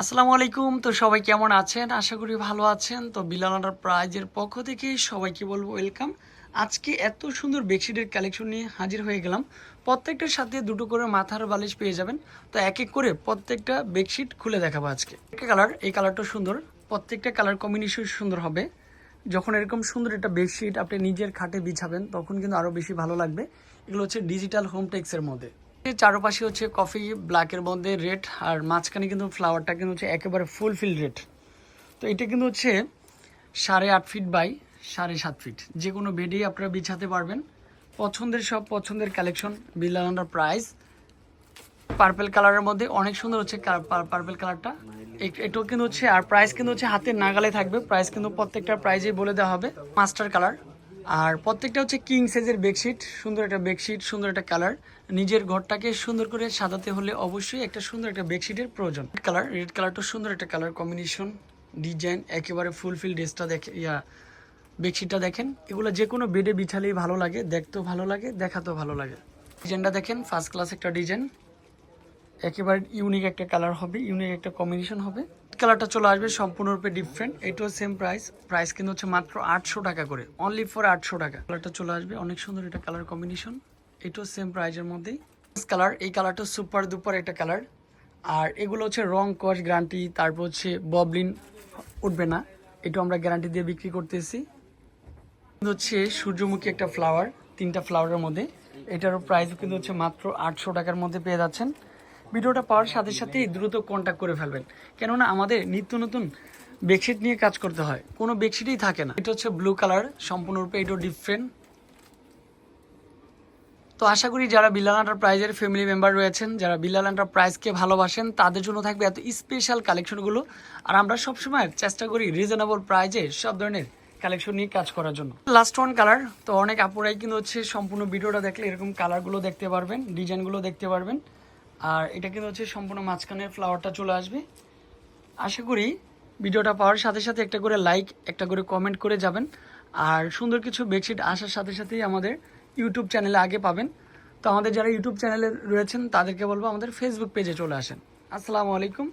আসসালামু আলাইকুম। তো সবাই কেমন আছেন? আশা করি ভালো আছেন। তো বিলালানার প্রাইজের পক্ষ থেকে সবাইকে বলব ওয়েলকাম। আজকে এত সুন্দর বেডশিটের কালেকশন নিয়ে হাজির হয়ে গেলাম। প্রত্যেকটার সাথে দুটো করে মাথার বালিশ পেয়ে যাবেন। তো এক এক করে প্রত্যেকটা বেডশিট খুলে দেখাবো আজকে। একটা কালার, এই কালারটা সুন্দর। প্রত্যেকটা কালার কম্বিনেশন সুন্দর হবে। যখন এরকম সুন্দর একটা বেডশিট আপনি নিজের খাটে বিছাবেন, তখন কিন্তু আরও বেশি ভালো লাগবে। এগুলো হচ্ছে ডিজিটাল হোম টেক্সের মধ্যে। চারপাশে হচ্ছে কফি ব্ল্যাকের মধ্যে রেড আর মাঝখানে কিন্তু ফ্লাওয়ারটা কিন্তু হচ্ছে একেবারে ফুল ফিল রেড তো এটা কিন্তু হচ্ছে সাড়ে আট ফিট বাই সাড়ে সাত ফিট যে কোনো বেডেই আপনারা বিছাতে পারবেন। পছন্দের সব পছন্দের কালেকশন বিল্লার প্রাইস পার্পেল কালারের মধ্যে অনেক সুন্দর হচ্ছে পার্পেল কালারটা এটাও কিন্তু হচ্ছে, আর প্রাইস কিন্তু হচ্ছে হাতের নাগালে থাকবে। প্রাইস কিন্তু প্রত্যেকটা প্রাইজেই বলে দেওয়া হবে। মাস্টার কালার আর প্রত্যেকটা হচ্ছে কিং সাইজের বেডশিট সুন্দর একটা বেডশিট সুন্দর একটা কালার নিজের ঘরটাকে সুন্দর করে সাজাতে হলে অবশ্যই একটা সুন্দর একটা বেডশিটের প্রয়োজন। রেড কালার রেড কালারটা সুন্দর একটা কালার কম্বিনেশন ডিজাইন একেবারে ফুলফিল ড্রেসটা দেখে, ইয়া বেডশিটটা দেখেন। এগুলো যে কোনো বেডে বিছালেই ভালো লাগে, দেখতেও ভালো লাগে, দেখাতেও ভালো লাগে। ডিজাইনটা দেখেন ফার্স্ট ক্লাস একটা ডিজাইন একেবারে ইউনিক একটা কালার হবে ইউনিক একটা কম্বিনেশন হবে। কালারটা চলে আসবে সম্পূর্ণরূপে ডিফারেন্ট এটাও সেম প্রাইস প্রাইস কিন্তু হচ্ছে মাত্র আটশো টাকা করে। অনলি ফর আটশো টাকা। কালারটা চলে আসবে। অনেক সুন্দর এটা কালার কম্বিনেশন এটাও সেম প্রাইসের মধ্যেই। কালার এই কালারটা সুপার দুপার একটা কালার আর এগুলো হচ্ছে রং কস গ্যারান্টি তারপর হচ্ছে ববলিন উঠবে না। এটাও আমরা গ্যারান্টি দিয়ে বিক্রি করতেছি। হচ্ছে সূর্যমুখী একটা ফ্লাওয়ার তিনটা ফ্লাওয়ারের মধ্যে। এটারও প্রাইস কিন্তু হচ্ছে মাত্র আটশো টাকার মধ্যে পেয়ে যাচ্ছেন। ভিডিওটা পাওয়ার সাথে সাথেই দ্রুত কন্ট্যাক্ট করে ফেলবেন। কেননা আমাদের নিত্য নতুন বেডশিট নিয়ে কাজ করতে হয়। কোনো বেডশিটই থাকে না। এটা হচ্ছে ব্লু কালার সম্পূর্ণরূপে এটাও ডিফারেন্ট তো আশা করি যারা বিল্লাল প্রাইজের ফ্যামিলি মেম্বার রয়েছেন, যারা বিল্লাল প্রাইজকে ভালোবাসেন, তাদের জন্য থাকবে এত স্পেশাল কালেকশনগুলো আর আমরা সবসময় চেষ্টা করি রিজনেবল প্রাইজে সব ধরনের কালেকশন নিয়ে কাজ করার জন্য। লাস্ট ওয়ান কালার তো অনেক আপুরাই কিন্তু হচ্ছে সম্পূর্ণ ভিডিওটা দেখলে এরকম কালারগুলো দেখতে পারবেন ডিজাইনগুলো দেখতে পারবেন। আর এটা কিন্তু হচ্ছে সম্পূর্ণ মাঝখানের ফ্লাওয়ারটা চলে আসবে। আশা করি ভিডিওটা পাওয়ার সাথে সাথে একটা করে লাইক একটা করে কমেন্ট করে যাবেন। আর সুন্দর কিছু বেডশিট আসার সাথে সাথেই আমাদের ইউটিউব চ্যানেলে আগে পাবেন। তো আমাদের যারা ইউটিউব চ্যানেলে রয়েছেন, তাদেরকে বলব আমাদের ফেসবুক পেজে চলে আসেন। আসসালামু আলাইকুম।